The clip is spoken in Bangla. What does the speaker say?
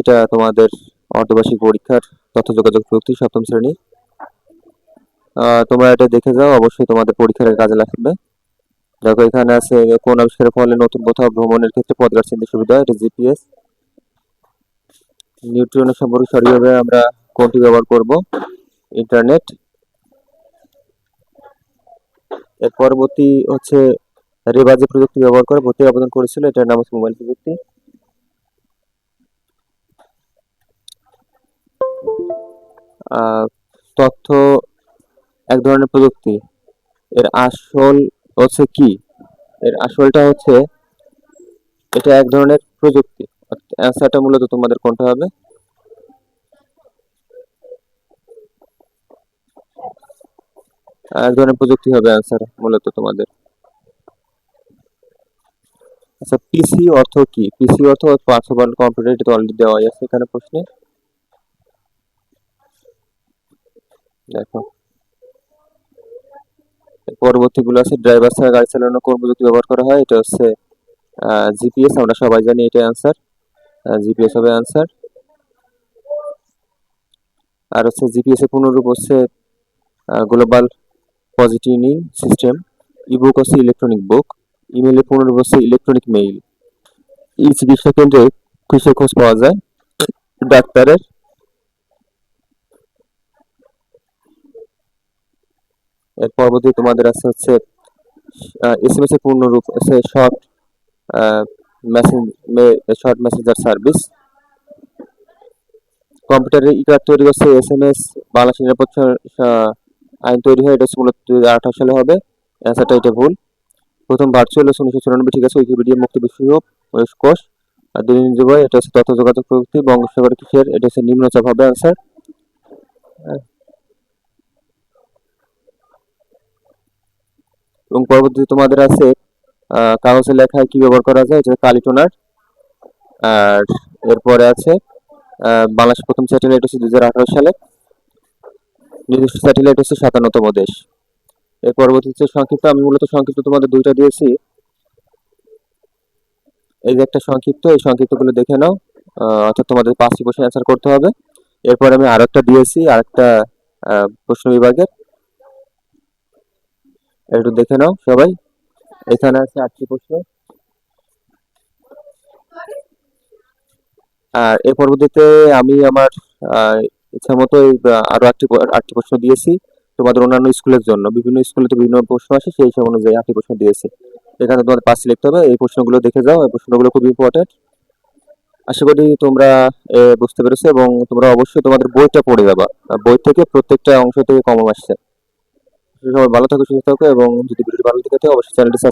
এটা তোমাদের অর্ধবার্ষিক পরীক্ষার তথ্য যোগাযোগ প্রযুক্তি সপ্তম শ্রেণি। তোমরা এটা দেখে যাও, অবশ্যই তোমাদের পরীক্ষার কাজে লাগবে। দেখো, এখানে আছে কোন আবিষ্কারের ফলে নতুন কোথাও ভ্রমণের ক্ষেত্রে পদগার চিনতে সুবিধা এটা জিপিএস। নিউট্রিনের সম্পর্কে সঠিকভাবে আমরা কোনটি ব্যবহার করব? ইন্টারনেট। এর পরবর্তী হচ্ছে রেবা যে প্রযুক্তি ব্যবহার করে, ভর্তি আবেদন করেছিল, এটার নাম হচ্ছে মোবাইল প্রযুক্তি। তথ্য এক ধরনের প্রযুক্তি। এর আসল হচ্ছে কি? এর আসলটা হচ্ছে এটা এক ধরনের প্রযুক্তি। অ্যান্সারটা মূলত তোমাদের কোনটা হবে? এক ধরনের প্রযুক্তি হবে অ্যান্সার মূলত তোমাদের। আচ্ছা পিসি অর্থ কি? পিসি অর্থ পার্সোনাল কম্পিউটার, এটা অলরেডি দেওয়াই আছে এখানে প্রশ্নে। দেখো। পরবর্তীগুলো আছে ড্রাইভার ছাড়া গাড়ি চালানোর কোন প্রযুক্তি ব্যবহার করা হয়? এটা হচ্ছে জিপিএস আমরা সবাই জানি এটা অ্যান্সার জিপিএস হবে অ্যান্সার আর হচ্ছে জিপিএস এর পূর্ণরূপ হচ্ছে গ্লোবাল পজিটিভিং সিস্টেম ইবুক হচ্ছে ইলেকট্রনিক বুক ইমেলের পূর্ণরূপ হচ্ছে ইলেকট্রনিক মেইল ই চিকিৎসা কেন্দ্রে কিসের খোঁজ পাওয়া যায়। ডাক্তারের এর পরবর্তী তোমাদের আছে হচ্ছে এসএমএস এর পূর্ণরূপ, আছে short message short messenger service কম্পিউটারে ইকার তৈরি করছে এসএমএস বাংলাদেশ নিরাপত্তা আইন তৈরি হয়, এটা মূলত দুই হাজার আঠারো সালে হবে। অ্যান্সারটা এটা ভুল। প্রথম ভার্চুয়াল হচ্ছে উনিশশো চুরানব্বই, ঠিক আছে উইকিপিডিয়া মুক্ত বিশ্বকোষ কোষ আর জীবন এটা হচ্ছে তথ্য, যোগাযোগ প্রযুক্তি, বঙ্গোপসাগর কিসের এটা হচ্ছে নিম্নচাপ হবে অ্যান্সার এবং পরবর্তীতে তোমাদের আছে কাগজে লেখায় কি ব্যবহার করা যায়? এটা কালি টোনার। আর এরপরে আছে বাংলাদেশ প্রথম স্যাটেলাইট হচ্ছে দু হাজার আঠারো সালে। নিজস্ব স্যাটেলাইট হচ্ছে সাতান্নতম দেশ। এর পরবর্তী হচ্ছে সংক্ষিপ্ত, আমি মূলত সংক্ষিপ্ত তোমাদের দুইটা দিয়েছি। এই যে একটা সংক্ষিপ্ত, এই সংক্ষিপ্তগুলো দেখে নাও। অর্থাৎ তোমাদের পাঁচটি প্রশ্ন অ্যান্সার করতে হবে। এরপর আমি আরেকটা দিয়েছি, আরেকটা প্রশ্ন বিভাগের। একটু দেখে নাও সবাই। এখানে আছে আটটি প্রশ্ন। আর এর পরবর্তীতে আমি আমার ইচ্ছা মতো আরও আটটি আটটি প্রশ্ন দিয়েছি। তোমাদের অন্যান্য স্কুলের জন্য। বিভিন্ন স্কুলে তো বিভিন্ন প্রশ্ন আসে, সেই সব অনুযায়ী আটটি প্রশ্ন দিয়েছি। এখানে তোমাদের পাঁচটি লিখতে হবে, এই প্রশ্নগুলো দেখে যাও, এই প্রশ্নগুলো খুব ইম্পর্টেন্ট আশা করি তোমরা বুঝতে পেরেছ এবং তোমরা অবশ্যই তোমাদের বইটা পড়ে যাবা। বই থেকে প্রত্যেকটা অংশ থেকে কমন আসছে। সবাই ভালো থাকো সুস্থ থাকো এবং যদি ভিডিওটি ভালো লেগে থাকে অবশ্যই চ্যানেলটি সাবস্ক্রাইব